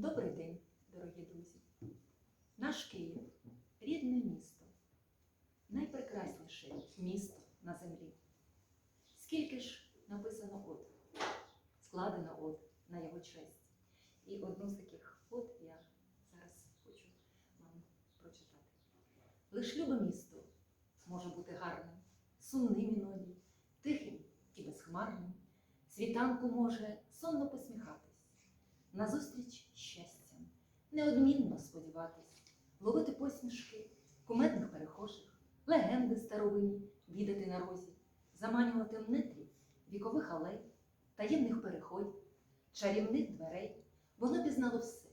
Добрий день, дорогі друзі. Наш Київ рідне місто, найпрекрасніше місто на землі. Скільки ж написано от, складено от на його честь. І одну з таких от я зараз хочу вам прочитати. Лиш любе місто може бути гарним, сумним іноді, тихим і безхмарним. Світанку може сонно посміхатись, назустріч щастям, неодмінно сподіватись, ловити посмішки куметних перехожих, легенди старовинні відати на розі, заманювати в нетрі вікових алей, таємних переходів, чарівних дверей. Воно пізнало все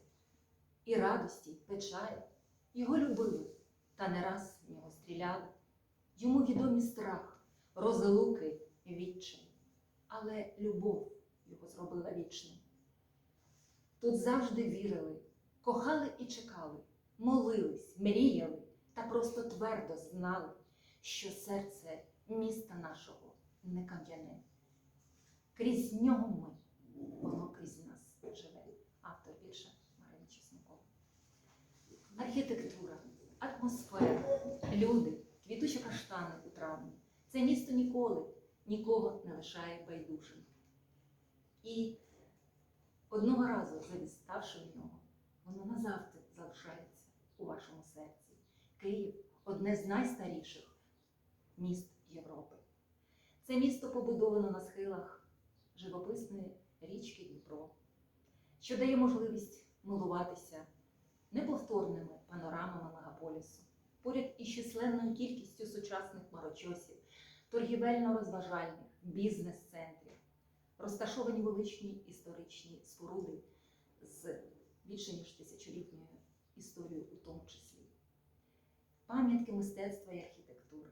і радості, й печалі, його любили, та не раз в нього стріляли. Йому відомі страх, розлуки, відчай, але любов його зробила вічним. Тут завжди вірили, кохали і чекали, молились, мріяли та просто твердо знали, що серце міста нашого не кам'яне. Крізь нього ми, воно крізь нас живе. Автор вірша Марина Чеснокова. Архітектура, атмосфера, люди, квітучі каштани у травні. Це місто ніколи нікого не лишає байдужим. І одного разу, завіставши в нього, воно назавжди залишається у вашому серці. Київ одне з найстаріших міст Європи. Це місто побудовано на схилах живописної річки Дніпро, що дає можливість милуватися неповторними панорамами мегаполісу, поряд із численною кількістю сучасних марочосів, торгівельно-розважальних, бізнес-центрів, розташовані величні історичні споруди з більше ніж тисячолітньою історією у тому числі. Пам'ятки мистецтва і архітектури,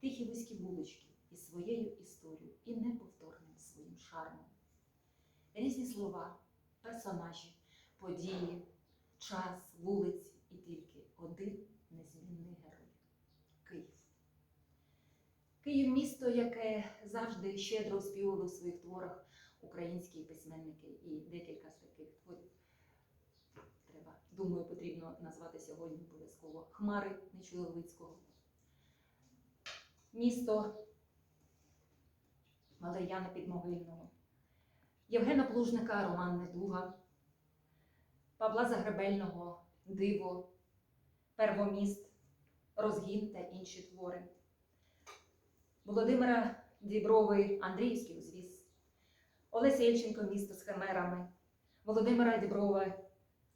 тихі вузькі вулички із своєю історією і неповторним своїм шармом. Різні слова, персонажі, події, час, вулиці і тільки один Київ місто, яке завжди щедро оспівували у своїх творах українські письменники, і декілька з таких творів треба, думаю, потрібно назвати сьогодні обов'язково. Хмари Нечуловицького. Місто Малеяна Підмогильного, Євгена Плужника, Роман Недуга, Павла Загребельного, Диво, Первоміст, Розгін та інші твори. Володимира Діброви, Андріївський узвіз, Олеся Ільченко місто з химерами, Володимира Діброва,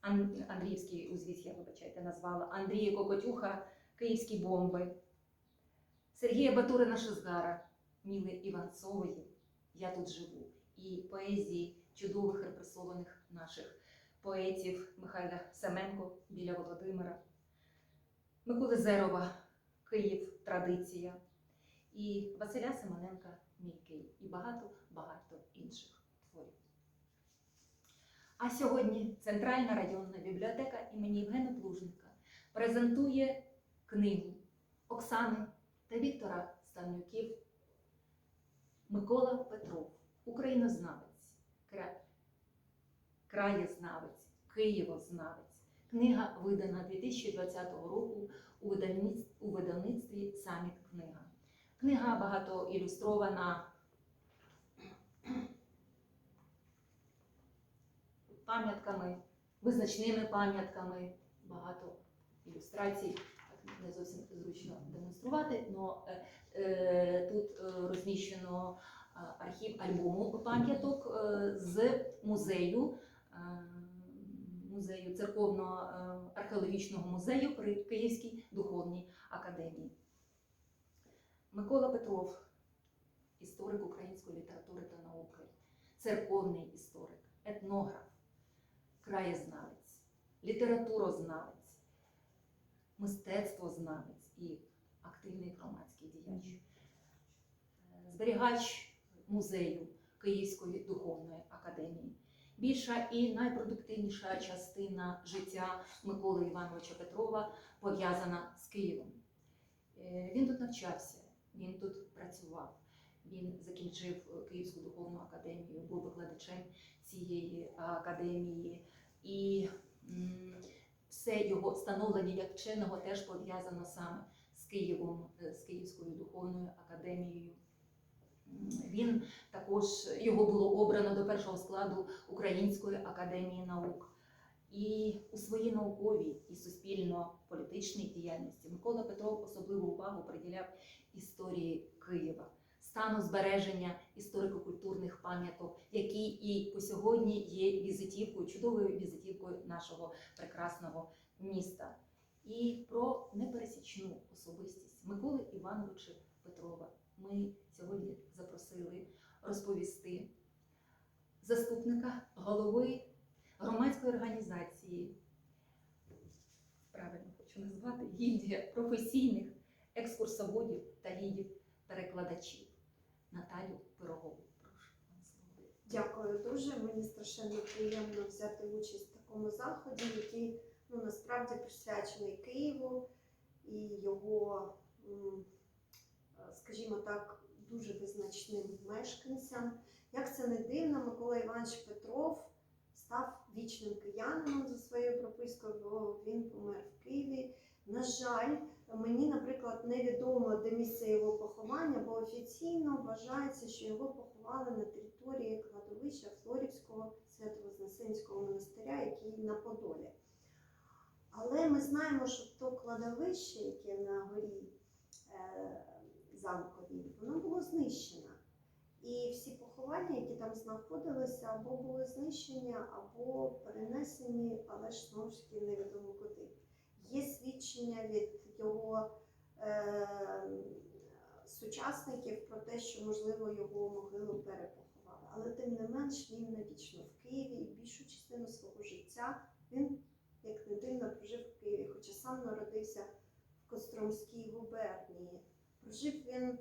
Ан- Андріївський узвіз, я вибачайте, назвала, Андрія Кокотюха, Київські бомби, Сергія Батурина Шизгара, Міли Іванцової, Я тут живу, і поезії чудових репресованих наших поетів Михайла Семенко біля Володимира, Миколи Зерова, Київ, традиція і Василя Семененка Мій і багато-багато інших творів. А сьогодні Центральна районна бібліотека імені Євгена Плужника презентує книгу Оксани та Віктора Станюків Микола Петров, українознавець, кра- краєзнавець, києвознавець. Книга видана 2020 року у видавництві Саміт книга. Книга багато ілюстрована пам'ятками, визначними пам'ятками, багато ілюстрацій. Не зовсім зручно демонструвати, але тут е, розміщено е, архів альбому пам'яток е, з музею. е, Музею церковно-археологічного музею при Київській духовній академії. Микола Петров, історик української літератури та науки, церковний історик, етнограф, краєзнавець, літературознавець, мистецтвознавець і активний громадський діяч, зберігач музею Київської духовної академії. Більша і найпродуктивніша частина життя Миколи Івановича Петрова пов'язана з Києвом. Е, Він тут навчався, він тут працював. Він закінчив е, Київську духовну академію, був викладачем цієї академії І все його становлення як вченого теж пов'язано саме з Києвом, е, з Київською духовною академією. Він також його було обрано до першого складу Української академії наук. І у своїй науковій і суспільно-політичній діяльності Микола Петров особливу увагу приділяв історії Києва, стану збереження історико-культурних пам'яток, які і по сьогодні є візитівкою, чудовою візитівкою нашого прекрасного міста. І про непересічну особистість Миколи Івановича Петрова ми сьогодні запросили розповісти заступника голови громадської організації, правильно хочу назвати, гільдія професійних екскурсоводів та гідів перекладачів Наталю Пирогову. Дякую дуже. Мені страшенно приємно взяти участь в такому заході, який ну, насправді присвячений Києву і його, скажімо так, дуже визначним мешканцям. Як це не дивно, Микола Іванович Петров став вічним киянином за своєю пропискою, бо він помер в Києві. На жаль, мені, наприклад, невідомо, де місце його поховання, бо офіційно вважається, що його поховали на території кладовища Флорівського Свято-Вознесенського монастиря, який на Подолі. Але ми знаємо, що то кладовище, яке на горі е, замковій, воно було знищено. І всі поховання, які там знаходилися, або були знищені, або перенесені, але ж знову ж таки невідомо куди. Є свідчення від його е, сучасників про те, що можливо його могилу перепоховали. Але тим не менш він навічно в Києві і більшу частину свого життя він, як не дивно, прожив в Києві, хоча сам народився в Костромській губернії. Прожив він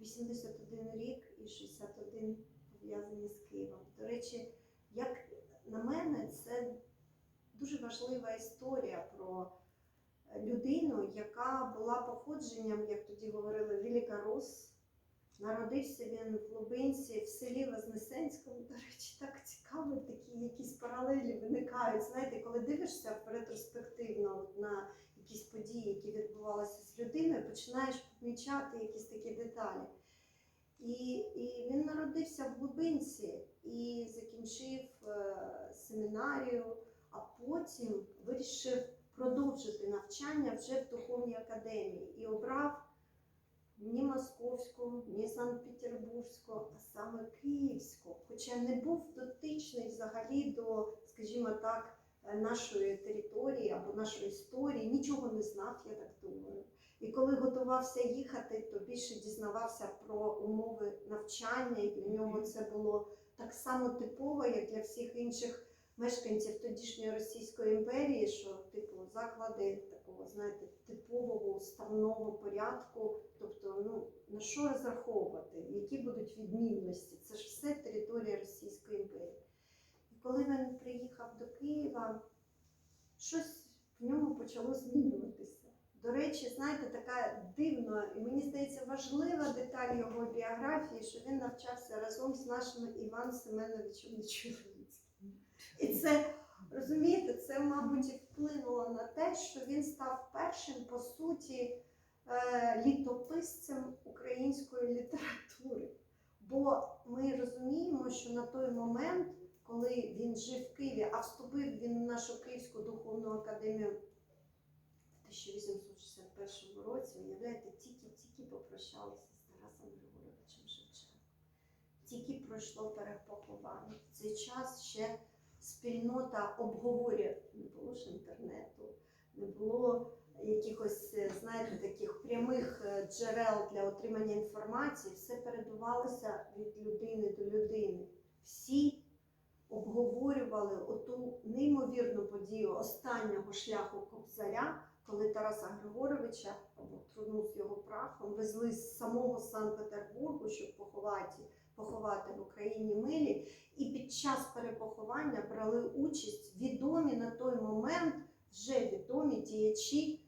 81 рік і 61 пов'язані з Києвом. До речі, як на мене, це дуже важлива історія про людину, яка була походженням, як тоді говорили, Велика Рус. Народився він в Лубинці, в селі Вознесенському. До речі, так цікаво, такі якісь паралелі виникають. Знаєте, коли дивишся ретроспективно на якісь події, які відбувалися з людиною, починаєш помічати якісь такі деталі. І, і він народився в Лубинці і закінчив е, семінарію, а потім вирішив продовжити навчання вже в духовній академії і обрав ні московську, ні Санкт-Петербурзьку, а саме київську. Хоча не був дотичний взагалі до, скажімо так, нашої території або нашої історії, нічого не знав, я так думаю. І коли готувався їхати, то більше дізнавався про умови навчання, і для нього це було так само типово, як для всіх інших мешканців тодішньої Російської імперії, що типу заклади такого, знаєте, типового уставного порядку, тобто, ну на що розраховувати, які будуть відмінності? Це ж все територія Російської імперії. Коли він приїхав до Києва, щось в ньому почало змінюватися. До речі, знаєте, така дивна і мені здається важлива деталь його біографії, що він навчався разом з нашим Іваном Семеновичем Нечуровицьким. І це розумієте, це, мабуть, вплинуло на те, що він став першим по суті е, літописцем української літератури. Бо ми розуміємо, що на той момент, коли він жив в Києві, а вступив він в нашу Київську духовну академію в 1861 році, уявляєте, тільки-тільки попрощалися з Тарасом Григоровичем Шевченком. Тільки пройшло перепоховання. В цей час ще спільнота обговорює, не було ж інтернету, не було якихось, е, знаєте, таких прямих е, джерел для отримання інформації, все передавалося від людини до людини. Всі обговорювали оту неймовірну подію останнього шляху Кобзаря, коли Тараса Григоровича або труну з його прахом везли з самого Санкт-Петербургу, щоб поховати, поховати в Україні милі. І під час перепоховання брали участь відомі на той момент вже відомі діячі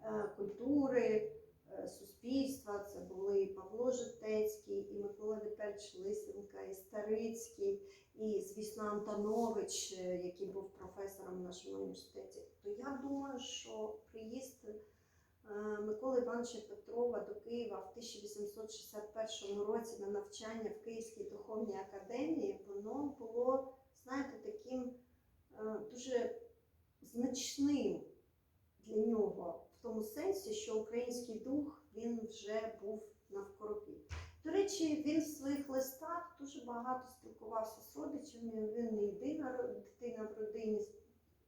е, культури, е, суспільства. Це були і Павло Житецький, і Микола Віталійович Лисенка, і Старицький, і, звісно, Антонович, е, який був професором в нашому університеті, то я думаю, що приїзд е, Миколи Івановича Петрова до Києва в 1861 році на навчання в Київській духовній академії, воно було, знаєте, таким е, дуже значним для нього в тому сенсі, що український дух він вже був навкруги. До речі, він в своїх листах дуже багато спілкувався з родичами. Він не єдина дитина в родині,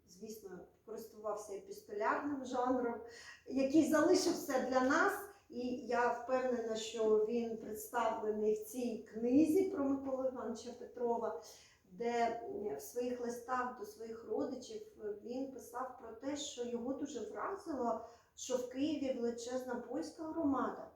звісно, користувався епістолярним жанром, який залишився для нас. І я впевнена, що він представлений в цій книзі про Миколу Івановича Петрова, де в своїх листах до своїх родичів він писав про те, що його дуже вразило, що в Києві величезна польська громада.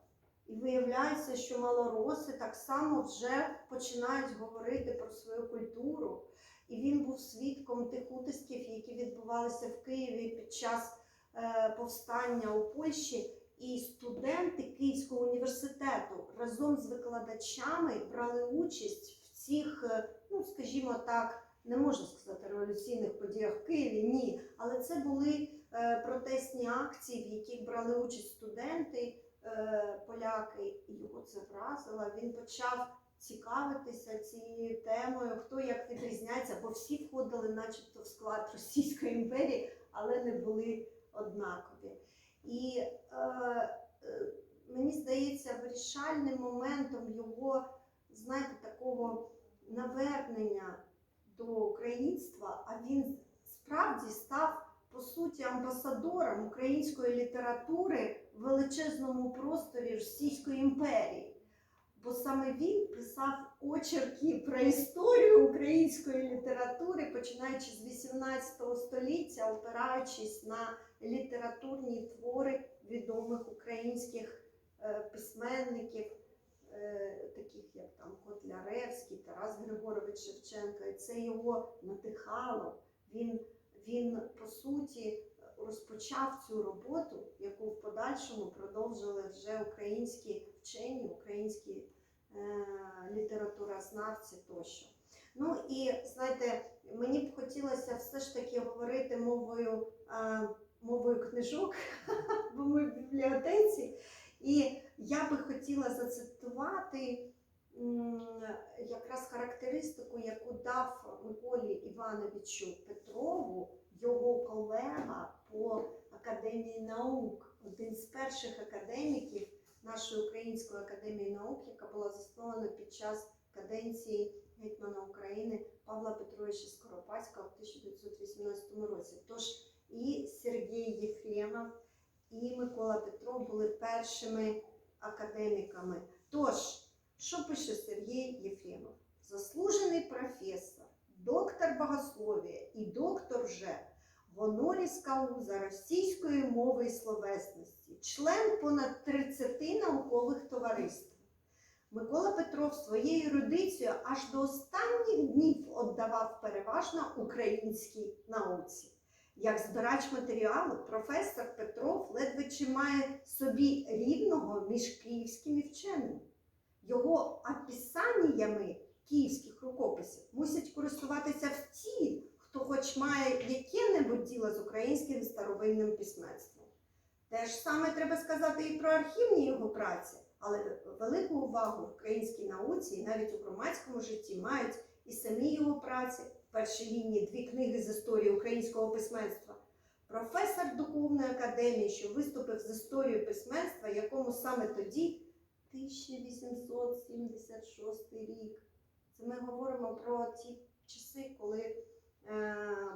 І виявляється, що малороси так само вже починають говорити про свою культуру. І він був свідком тих утисків, які відбувалися в Києві під час е, повстання у Польщі. І студенти Київського університету разом з викладачами брали участь в цих, е, ну скажімо так, не можна сказати революційних подіях в Києві, ні. Але це були е, протестні акції, в яких брали участь студенти поляки, і його це вразило. Він почав цікавитися цією темою, хто як відрізняється, бо всі входили, начебто, в склад Російської імперії, але не були однакові. І е, е, мені здається, вирішальним моментом його, знаєте, такого навернення до українства, а він справді став по суті амбасадором української літератури в величезному просторі Російської імперії. Бо саме він писав очерки про історію української літератури, починаючи з 18 століття, опираючись на літературні твори відомих українських е, письменників, е, таких як там Котляревський, Тарас Григорович Шевченко. І це його надихало. Він, він по суті розпочав цю роботу, яку в подальшому продовжили вже українські вчені, українські е, літературознавці тощо. Ну і знаєте, мені б хотілося все ж таки говорити мовою, е, мовою книжок, бо ми в бібліотеці. І я би хотіла зацитувати якраз характеристику, яку дав Миколі Івановичу Петрову, його колега по Академії наук, один з перших академіків нашої Української академії наук, яка була заснована під час каденції гетьмана України Павла Петровича Скоропадського в 1918 році. Тож і Сергій Єфремов, і Микола Петров були першими академіками. Тож, що пише Сергій Єфремов? Заслужений професор, доктор богослов'я і доктор вже Гоноріс Кауза російської мови і словесності, член понад 30 наукових товариств. Микола Петров своєю ерудицією аж до останніх днів віддавав переважно українській науці. Як збирач матеріалу, професор Петров ледве чи має собі рівного між київськими вченими. Його описаннями київських рукописів мусять користуватися в ті, хто хоч має яке-небудь діло з українським старовинним письменством. Те ж саме треба сказати і про архівні його праці, але велику увагу в українській науці і навіть у громадському житті мають і самі його праці. В першій лінії дві книги з історії українського письменства. Професор Духовної академії, що виступив з історією письменства, якому саме тоді 1876 рік. Це ми говоримо про ті часи, коли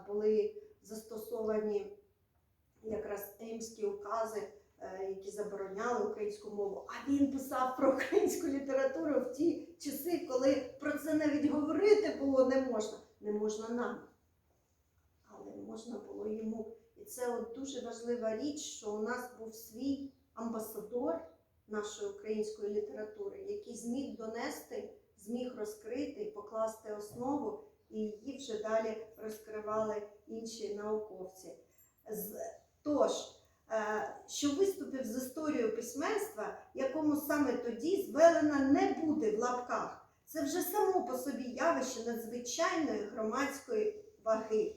були застосовані якраз Еймські укази, е, які забороняли українську мову. А він писав про українську літературу в ті часи, коли про це навіть говорити було не можна. Не можна нам, але можна було йому. І це от дуже важлива річ, що у нас був свій амбасадор нашої української літератури, який зміг донести, зміг розкрити, покласти основу, і її вже далі розкривали інші науковці. Тож, е, що виступив з історією письменства, якому саме тоді звелено не бути в лапках Це вже само по собі явище надзвичайної громадської ваги.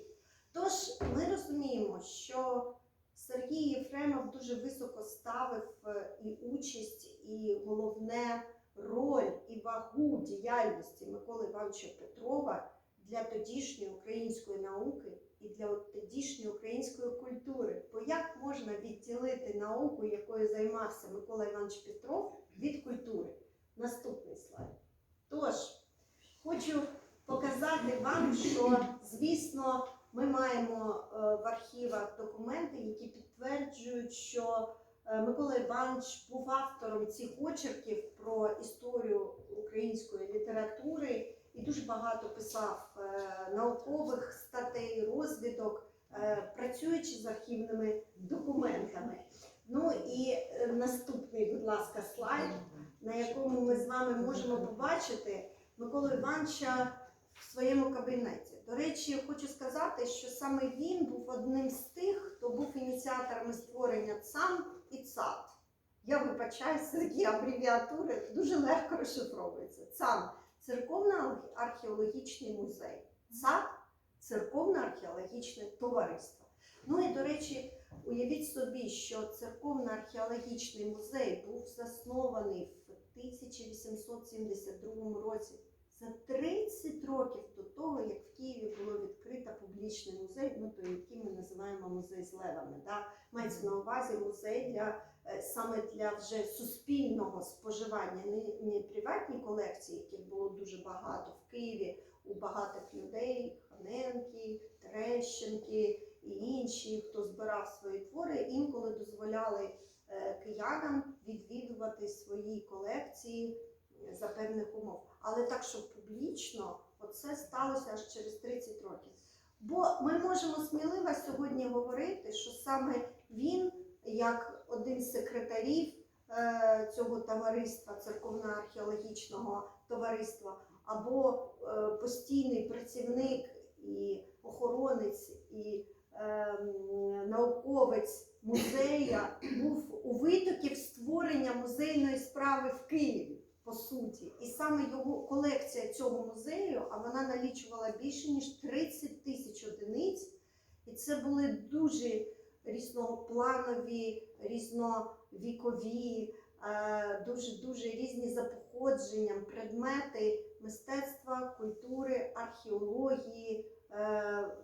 Тож ми розуміємо, що Сергій Єфремов дуже високо ставив е, і участь, і головне роль і вагу діяльності Миколи Івановича Петрова для тодішньої української науки і для тодішньої української культури. Бо як можна відділити науку, якою займався Микола Іванович Петров, від культури? Наступний слайд. Тож, хочу показати вам, що, звісно, ми маємо е, в архівах документи, які підтверджують, що е, Микола Іванович був автором цих очерків про історію української літератури і дуже багато писав е, наукових статей, розвідок, е, працюючи з архівними документами. Ну і е, наступний, будь ласка, слайд, на якому ми з вами можемо побачити Миколу Івановича в своєму кабінеті. До речі, хочу сказати, що саме він був одним з тих, хто був ініціаторами створення ЦАМ і ЦАТ. Я вибачаюся, такі абревіатури дуже легко розшифровуються. ЦАМ церковно-археологічний музей, ЦАТ церковно-археологічне товариство. Ну і до речі, уявіть собі, що церковно-археологічний музей був заснований в 1872 році. За 30 років до того, як в Києві було відкрито публічний музей, ну той, який ми називаємо музей з левами. Да? Мається на увазі музей для е, саме для вже суспільного споживання, не, не приватні колекції, яких було дуже багато в Києві у багатих людей, Ханенки, Терещенки і інші, хто збирав свої твори, інколи дозволяли е, киянам відвідувати свої колекції за певних умов. Але так, щоб публічно, оце сталося аж через 30 років. Бо ми можемо сміливо сьогодні говорити, що саме він, як один з секретарів е, цього товариства, церковно-археологічного товариства, або е, постійний працівник і охоронець, і ем, науковець музея був у витоків створення музейної справи в Києві, по суті. І саме його колекція цього музею, а вона налічувала більше ніж 30 тисяч одиниць. І це були дуже різнопланові, різновікові, е, дуже дуже різні за походженням предмети мистецтва, культури, археології, е,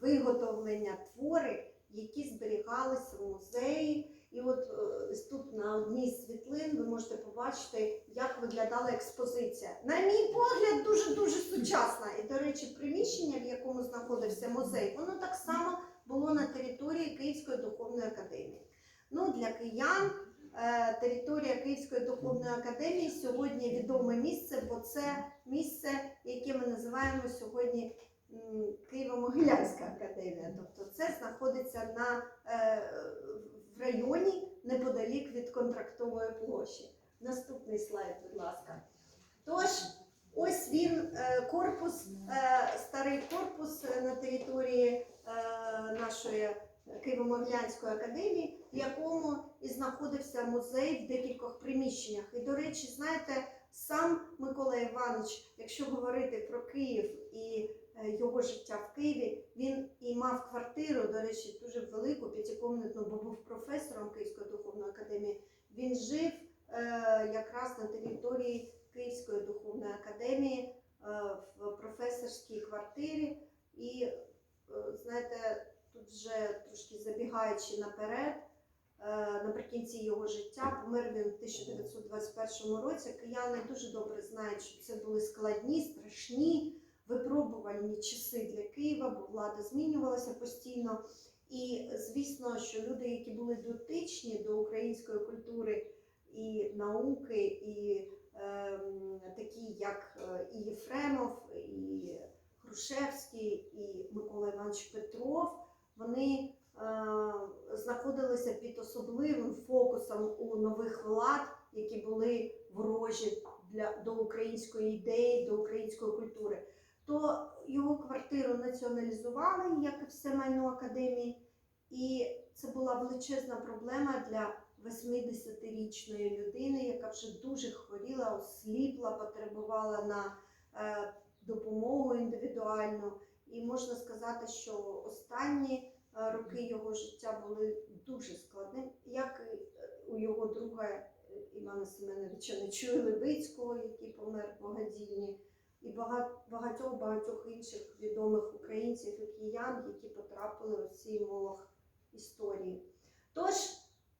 виготовлення твори, які зберігалися в музеї. І от е, тут на одній з світлин ви можете побачити, як виглядала експозиція. На мій погляд, дуже дуже сучасна. І, до речі, приміщення, в якому знаходився музей, воно так само було на території Київської духовної академії. Ну, для киян е, територія Київської духовної академії сьогодні відоме місце, бо це місце, яке ми називаємо сьогодні Києво-Могилянська академія. Тобто це знаходиться на, е, районі неподалік від контрактової площі. Наступний слайд, будь ласка. Тож, ось він, е, корпус, е, старий корпус е, на території нашої Києво-Могилянської академії, в якому і знаходився музей в декількох приміщеннях. І, до речі, знаєте, сам Микола Іванович, якщо говорити про Київ і його життя в Києві, він і мав квартиру, до речі, дуже велику, п'ятикомнатну, бо був професором Київської духовної академії. Він жив е, якраз на території Київської духовної академії е, в професорській квартирі. І е, знаєте, тут вже трошки забігаючи наперед, е, наприкінці його життя помер він в 1921 році. Кияни дуже добре знають, що це були складні, страшні, випробувальні часи для Києва, бо влада змінювалася постійно. І звісно, що люди, які були дотичні до української культури і науки, і ем, такі, як е, і Єфремов, і Грушевський, і Микола Іванович Петров, вони е, знаходилися під особливим фокусом у нових влад, які були ворожі для, до української ідеї, до української культури. То його квартиру націоналізували, як і все майно академії, і це була величезна проблема для 80-річної людини, яка вже дуже хворіла, осліпла, потребувала на е, допомогу індивідуальну. І можна сказати, що останні е, роки його життя були дуже складними, як і е, у його друга Івана Семеновича Нечуя Левицького, який помер в Богодільні, і багатьох багатьох інших відомих українців і киян, які потрапили у цей молох історії. Тож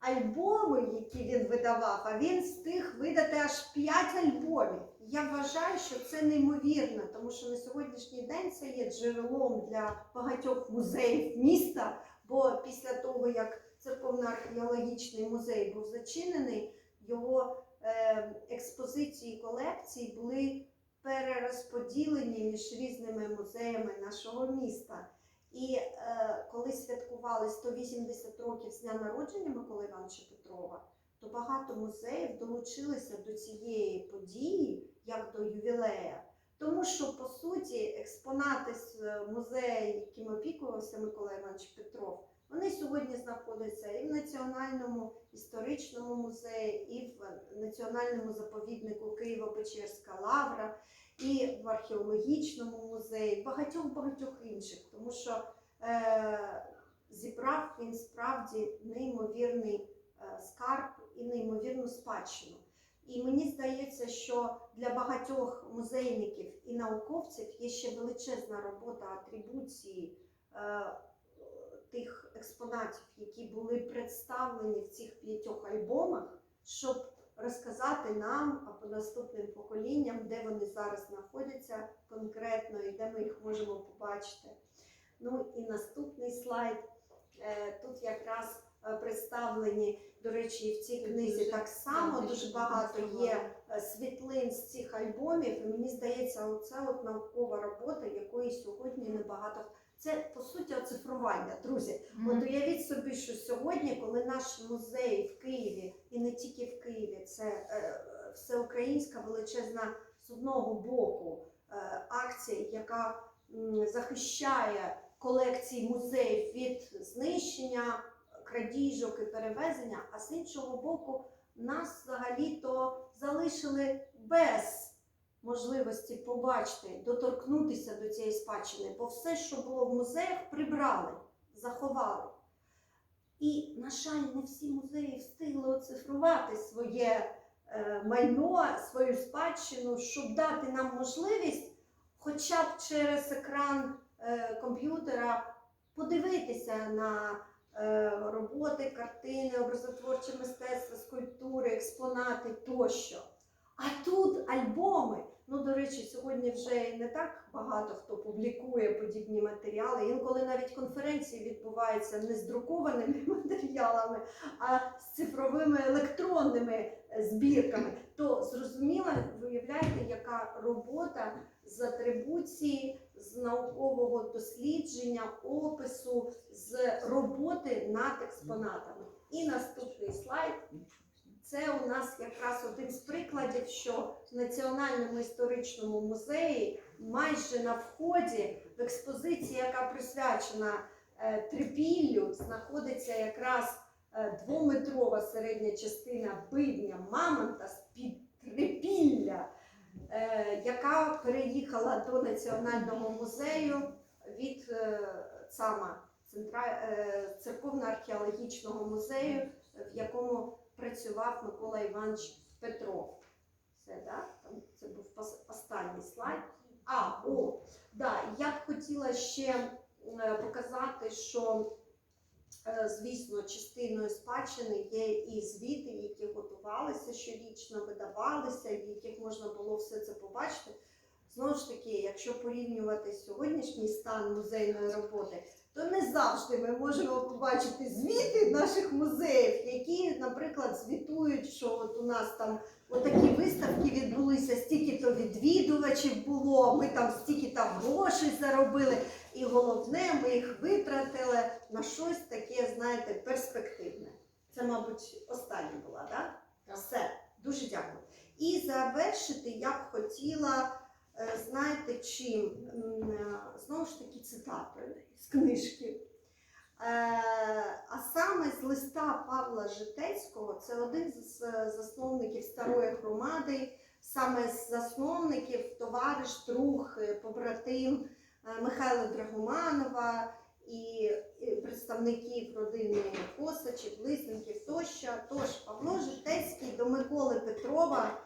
альбоми, які він видавав, а він встиг видати аж 5 альбомів. Я вважаю, що це неймовірно, тому що на сьогоднішній день це є джерелом для багатьох музеїв міста. Бо після того, як церковно-археологічний музей був зачинений, його е, експозиції і колекції були перерозподілені між різними музеями нашого міста. І е, коли святкували 180 років з дня народження Миколи Івановича Петрова, то багато музеїв долучилися до цієї події як до ювілея. Тому що, по суті, експонати з е, музею, яким опікувався Микола Іванович Петров, вони сьогодні знаходяться і в Національному історичному музеї, і в Національному заповіднику Києво-Печерська лавра, і в археологічному музеї, багатьох багатьох інших, тому що е, зібрав він справді неймовірний е, скарб і неймовірну спадщину. І мені здається, що для багатьох музейників і науковців є ще величезна робота атрибуції е, тих експонатів, які були представлені в цих п'ятьох альбомах, щоб розказати нам або наступним поколінням, де вони зараз знаходяться конкретно і де ми їх можемо побачити. Ну і наступний слайд. Е, Тут якраз е, представлені, до речі, і в цій книзі так само дуже багато є е, світлин з цих альбомів. І мені здається, оце от наукова робота, якої сьогодні небагато. Це по суті оцифрування, друзі. От уявіть собі, що сьогодні, коли наш музей в Києві, і не тільки в Києві, це е, всеукраїнська величезна з одного боку е, акція, яка м, захищає колекції музеїв від знищення, крадіжок і перевезення, а з іншого боку, нас взагалі-то залишили без можливості побачити, доторкнутися до цієї спадщини, бо все, що було в музеях, прибрали, заховали. І, на жаль, не всі музеї встигли оцифрувати своє е, майно, свою спадщину, щоб дати нам можливість, хоча б через екран е, комп'ютера, подивитися на е, роботи, картини, образотворче мистецтво, скульптури, експонати тощо. А тут альбоми. Ну, до речі, сьогодні вже не так багато хто публікує подібні матеріали. Інколи навіть конференції відбуваються не з друкованими матеріалами, а з цифровими електронними е, збірками. То зрозуміло, виявляєте, яка робота з атрибуції, з наукового дослідження, опису, з роботи над експонатами. І наступний слайд. Це у нас якраз один з прикладів, що в Національному історичному музеї майже на вході в експозиції, яка присвячена е, трипіллю, знаходиться якраз е, двометрова середня частина бидня мамонта з-під трипілля, е, яка переїхала до Національного музею від ЦАМа, е, церковно-археологічного музею, в якому працював Микола Іванович Петров. Це, да? Там, це був останній слайд. А, о, да, я б хотіла ще е, показати, що, е, звісно, частиною спадщини є і звіти, які готувалися щорічно, видавалися, в яких можна було все це побачити. Знову ж таки, якщо порівнювати сьогоднішній стан музейної роботи, то не завжди ми можемо побачити звіти наших музеїв, які, наприклад, звітують, що от у нас там отакі виставки відбулися, стільки-то відвідувачів було, ми там стільки там грошей заробили, і головне, ми їх витратили на щось таке, знаєте, перспективне. Це, мабуть, остання була, так? Все, дуже дякую. І завершити я б хотіла, знаєте, чим е, знову ж таки цитатою з книжки. а саме з листа Павла Житецького, це один з засновників старої громади, саме з засновників, товариш, друг, е, побратим е, Михайла Драгоманова і представників родини Косачів, Лисенків тощо. Тож Павло Житецький до Миколи Петрова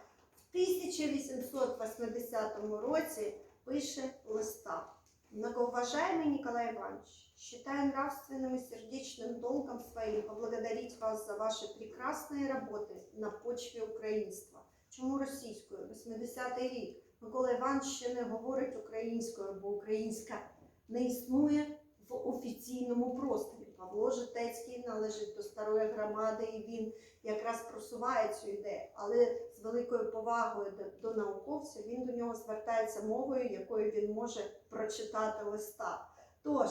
1880 році пише листа. Многоуважаемый Николай Иванович, считаю нравственным и сердечным долгом своим поблагодарить вас за ваши прекрасные работы на почві українства. Чому російською? 80-й рік. Микола Іванович ще не говорить українською, бо українська не існує в офіційному просторі. Павло Житецький належить до старої громади, і він якраз просуває цю ідею, але з великою повагою до, до науковця він до нього звертається мовою, якою він може прочитати листа. Тож,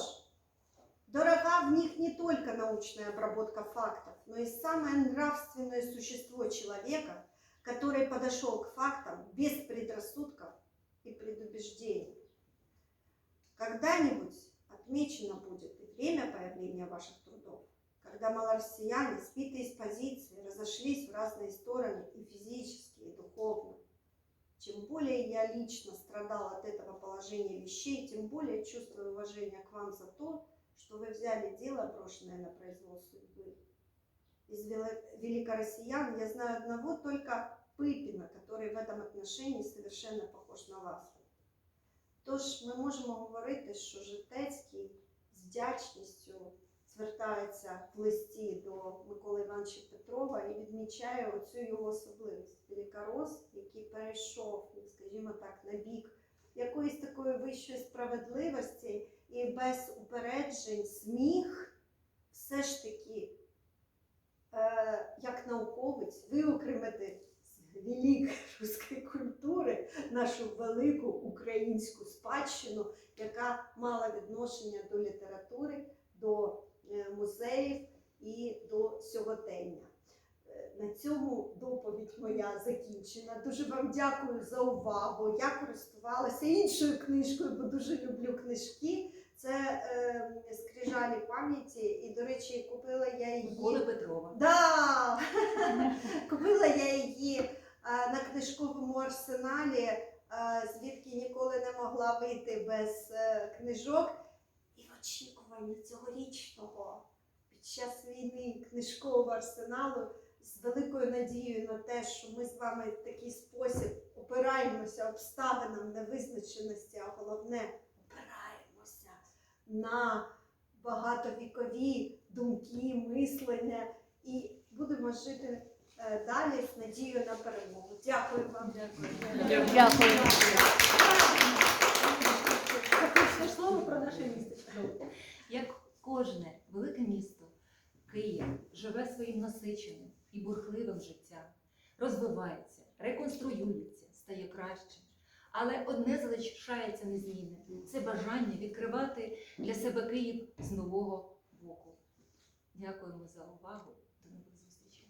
дорога в них не только научная обработка фактов, но и самое нравственное существо человека, который подошел к фактам без предрассудков и предубеждений. Когда-нибудь отмечено будет и время появления ваших трудов, когда малороссияне, сбитые с позиции, разошлись в разные стороны и физически, и духовно. Чем более я лично страдал от этого положения вещей, тем более чувствую уважение к вам за то, что вы взяли дело, брошенное на произвол судьбы. Из великороссиян я знаю одного только Пипина, который в этом отношении совершенно похож на вас. Тож ми можемо говорити, що Житецький з вдячністю звертається в листі до Миколи Івановича Петрова і відмічає оцю його особливість. Великорос, який перейшов, ну, скажімо так, на бік якоїсь такої вищої справедливості і без упереджень зміг все ж таки, е, як науковець, виокремити з великої руської культури нашу велику українську спадщину, яка мала відношення до літератури, до музеїв і до сьогодення. Е, На цьому доповідь моя закінчена. Дуже вам дякую за увагу. Я користувалася іншою книжкою, бо дуже люблю книжки. Це е, скрижалі пам'яті, і, до речі, купила я її. Миколи Петрова. Да! Купила я її е, на книжковому арсеналі, е, звідки ніколи не могла вийти без е, книжок. Очікуванні цьогорічного під час війни книжкового арсеналу з великою надією на те, що ми з вами в такий спосіб опираємося обставинам невизначеності, а головне опираємося на багатовікові думки, мислення і будемо жити е, далі з надією на перемогу. Дякую вам. Дякую. Дякую. Слово про наше місто. Як кожне велике місто, Київ живе своїм насиченим і бурхливим життям, розвивається, реконструюється, стає кращим. Але одне залишається незмінним це бажання відкривати для себе Київ з нового боку. Дякуємо за увагу. До нових зустрічей.